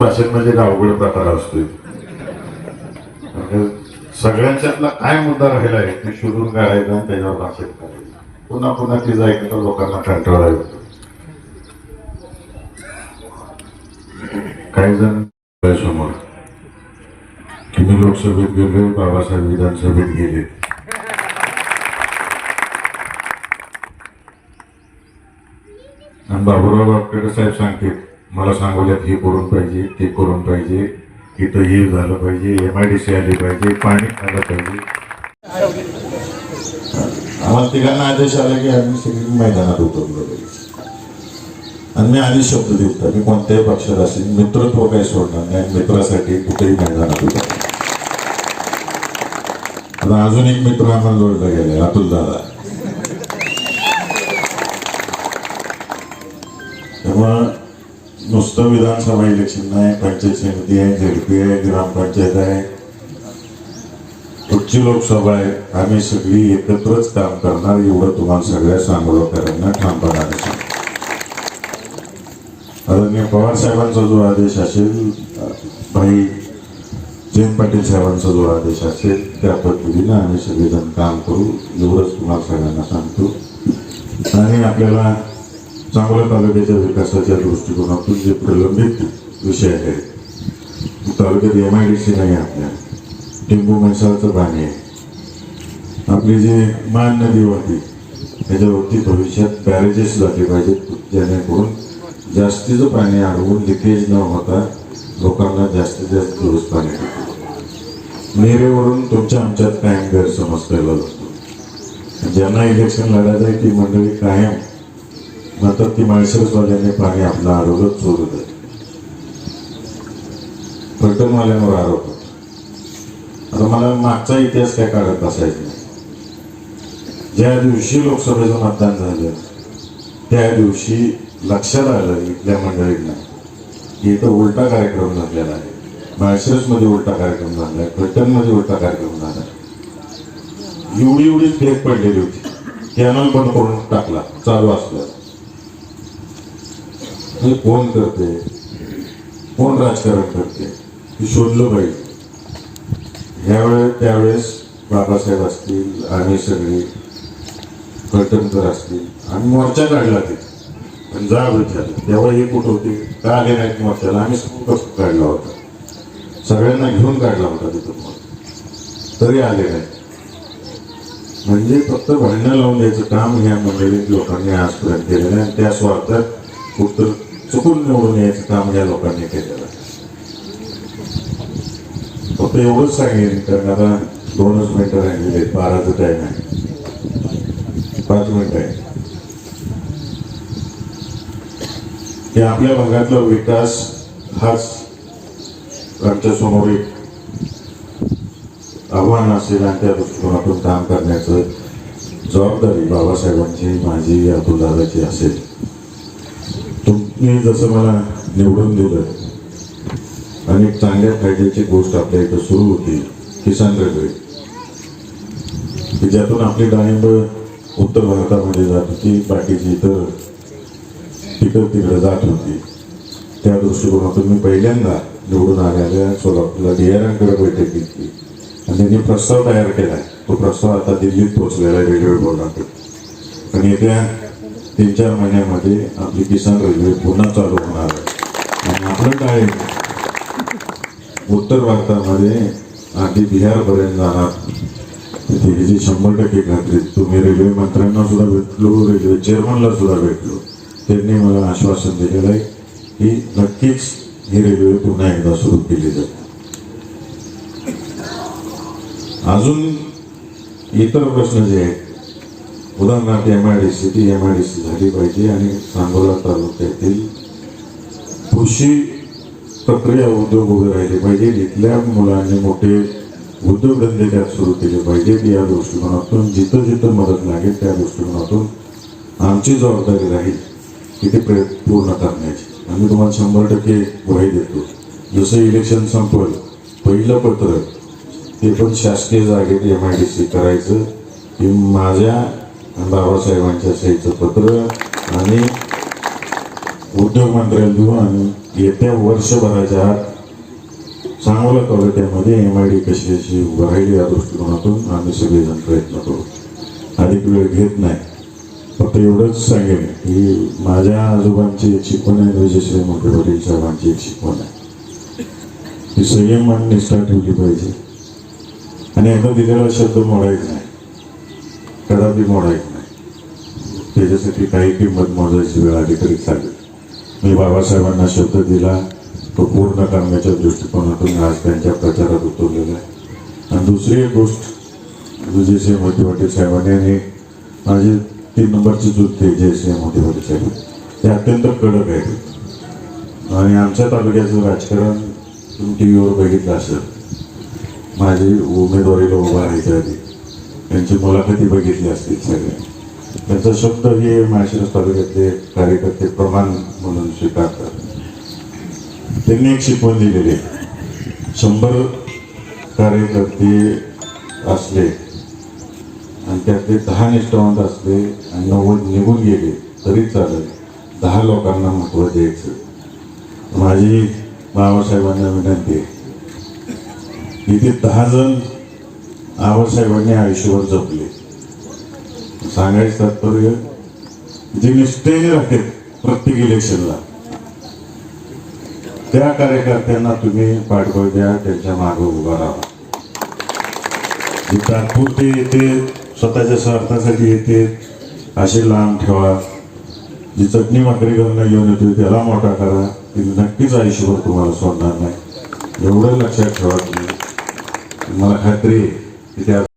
भाषेत म्हणजे एक अवघड प्रकार असतो म्हणजे सगळ्यांच्यातला काय मुद्दा राहिला आहे ते शोधून काढायचा आणि त्याच्यावर भाषेत करायचं. पुन्हा पुन्हा ते जायचं तर लोकांना कंटाळा येतो. काही जण समोर की मी लोकसभेत गेले? बाबासाहेब विधानसभेत गेले. आणि बाबूराव बापकडे साहेब सांगते मला सांगवल्यात हे करून पाहिजे ते करून पाहिजे इथं हे झालं पाहिजे एम आय डी सी आली पाहिजे पाणी आलं पाहिजे. आम्हाला तिघांना आदेश आला की आम्ही सगळी मैदानात उतरलो. पाहिजे आणि मी आधी शब्द देतो मी कोणत्याही पक्षात असेल मित्रत्व काही सोडणार नाही मित्रासाठी कुठेही मैदानात उतरणार आता अजून एक मित्र आम्हाला जोडला गेला अतुल दादा. तेव्हा नुसतं विधानसभा इलेक्शन नाही पंचायत समिती आहे झेडपी आहे ग्रामपंचायत आहे पुढची लोकसभा आहे आम्ही सगळी एकत्रच काम करणार एवढं तुम्हाला सगळ्या सांगोळकरांना ठामपणा आदरणीय पवार साहेबांचा जो आदेश असेल भाई जयंत पाटील साहेबांचा जो आदेश असेल त्या पद्धतीने आम्ही सगळेजण काम करू एवढंच तुम्हाला सगळ्यांना सांगतो आणि आपल्याला चांगल्या तालुक्याच्या विकासाच्या दृष्टिकोनातून जे प्रलंबित विषय आहेत तालुक्यात एम आय डी सी नाही आपल्या. टिंबू म्हैसाळचं पाणी आहे. आपली जी मान नदी होती त्याच्यावरती भविष्यात बॅरेजेस झाले पाहिजेत जेणेकरून जास्तीचं पाणी अडवून लिकेज न होता लोकांना जास्तीत जास्त दिवस पाणी भेटेल. नेरेवरून तुमच्या आमच्यात कायम गैरसमज केला जातो. ज्यांना इलेक्शन लढायचं आहे ती मंडळी कायम नंतर ती माळशिरसवाल्याने पाणी आपलं चोरू दे फलटणवाल्यांवर आरोप होता. आता मला मागचा इतिहास काय काढत बसायचा नाही. ज्या दिवशी लोकसभेचं मतदान झालं त्या दिवशी लक्षात आलं इथल्या मंडळींना की इथं उलटा कार्यक्रम झालेला आहे. माळशिरसमध्ये उलटा कार्यक्रम झाला आहे फलटणमध्ये उलटा कार्यक्रम झाला एवढी एवढी फेक पडलेली होती. कॅनल बंद करून टाकला चालू असलं. हे कोण करते. कोण राजकारण करते. हे शोधलं पाहिजे. ह्यावेळे त्यावेळेस बाबासाहेब असतील आम्ही सगळे फलटणकर असतील आणि मोर्चा काढला ते. पण जा झालं. तेव्हा हे कुठं होते? का आले नाहीत मोर्चाला? आम्ही कसं काढला होता? सगळ्यांना घेऊन काढला होता तिथं मोर्चा. तरी आले नाही म्हणजे फक्त भांडणं लावून द्यायचं काम ह्या मंडळीत लोकांनी आजपर्यंत केलेलं आहे. आणि त्या स्वार्थात कुठं चुकून निवडून यायचं काम या लोकांनी केलेलं आहे फक्त एवढंच सांगेन कारण आता दोनच मिनिटं राहिलेले बाराचं टाईम आहे पाच मिनिटं आहे. की आपल्या भागातला विकास हाच आमच्यासमोर एक आव्हान असेल आणि त्या दृष्टिकोनातून काम करण्याचं जबाबदारी बाबासाहेबांची माझी अतुलदादाची असेल. तुम्ही जसं मला निवडून दिलं आणि चांगल्या फायद्याची गोष्ट आपल्या इथं सुरू होती किसान रेल्वे. की ज्यातून आपली डाळिंब उत्तर भारतामध्ये जात होती बाकीची इतर तिकडं तिकडे जात होती. त्या दृष्टिकोनातून मी पहिल्यांदा निवडून आलेल्या सोलापूरला डी बैठक घेतली. आणि त्यांनी प्रस्ताव तयार केला. तो प्रस्ताव आता दिल्लीत पोहोचलेला आहे रेल्वे बोर्डाकडे. आणि येत्या तीन चार महिन्यामध्ये आपली किसान रेल्वे पुन्हा चालू होणार आहे. आणि आपलं काय? उत्तर भारतामध्ये आधी बिहारपर्यंत जाणार. तिथे ह्याची शंभर टक्के खात्री तुम्ही रेल्वे मंत्र्यांना सुद्धा भेटलो रेल्वे चेअरमनला सुद्धा भेटलो. त्यांनी मला आश्वासन दिलेलं आहे की नक्कीच ही रेल्वे पुन्हा एकदा सुरू केली जाते अजून इतर प्रश्न जे आहेत उदाहरणार्थ एम आय डी सी ती एम आय डी सी झाली पाहिजे आणि सांगोला तालुक्यातील कृषी प्रक्रिया उद्योग उभे राहिले पाहिजे. इथल्या मुलांनी मोठे उद्योगधंदे त्यात सुरू केले पाहिजेत या दृष्टिकोनातून जिथं जिथं मदत लागेल त्या दृष्टिकोनातून आमची जबाबदारी राहील की ते प्रयत्न पूर्ण करण्याची. आम्ही तुम्हाला शंभर टक्के ग्वाही देतो. जसं इलेक्शन संपलं पहिलं पत्र ते पण शासकीय जागेत एम आय डी सी करायचं. की माझ्या बाबासाहेबांच्या सहीचं पत्र आणि उद्योग मंत्र्याला आणि येत्या वर्षभराच्या आत सांगोला तालुक्यामध्ये एम आय डी कशी अशी उभं राहील या दृष्टिकोनातून आम्ही सगळेजण प्रयत्न करू. अधिक वेळ घेत नाही. फक्त एवढंच सांगेन की माझ्या आजोबांची एक शिकवण आहे विजयश्री मोठे वडील साहेबांची एक शिकवण आहे. ती संयम आणि निष्ठा ठेवली पाहिजे. आणि एकदा दिलेला शब्द मोडायचा नाही. कदापि मोडायचं नाही. त्याच्यासाठी काही किंमत मोजायची वेळ आली तरी चालेल. मी बाबासाहेबांना शब्द दिला. तो पूर्ण करण्याच्या दृष्टिकोनातून आज त्यांच्या प्रचारात उतरलेला आहे. आणि दुसरी एक गोष्ट विजयसिंह मोठेवाटे साहेबांनी आणि माझी तीन नंबरची चुलते जयसिंह मोठेवाटे साहेब ते अत्यंत कडक आहेत. आणि आमच्या तालुक्याचं राजकारण तुम्ही टी व्हीवर बघितलं असेल. माझी उमेदवारीला उभा राहायच्या आधी त्यांची मुलाखती बघितली असतील सगळे. त्यांचा शब्द हे माळशिरस तालुक्यातले कार्यकर्ते प्रमाण म्हणून स्वीकारतात. त्यांनी एक शिकवण दिलेली आहे. शंभर कार्यकर्ते असले आणि त्यातले दहा निष्ठावंत असले आणि नव्वद निघून गेले तरी चालेल. दहा लोकांना महत्त्व द्यायचं. माझी बाबासाहेबांना विनंती आहे. इथे दहा जण आबासाहेबांनी आयुष्यभर जपले. सांगायचं तात्पर्य जे निष्ठेने राहते प्रत्येक इलेक्शनला त्या कार्यकर्त्यांना तुम्ही पाठबळ द्या त्यांच्या मागे उभा राहा. जे तात्पुरते येते स्वतःच्या स्वार्थासाठी येते असे लांब ठेवा. जी चटणी भाकरी करणं घेऊन येते त्याला मोठा करा. ती नक्कीच आयुष्यभर तुम्हाला सोडणार नाही. एवढं लक्षात ठेवा तुम्ही. मला खात्री आहे. для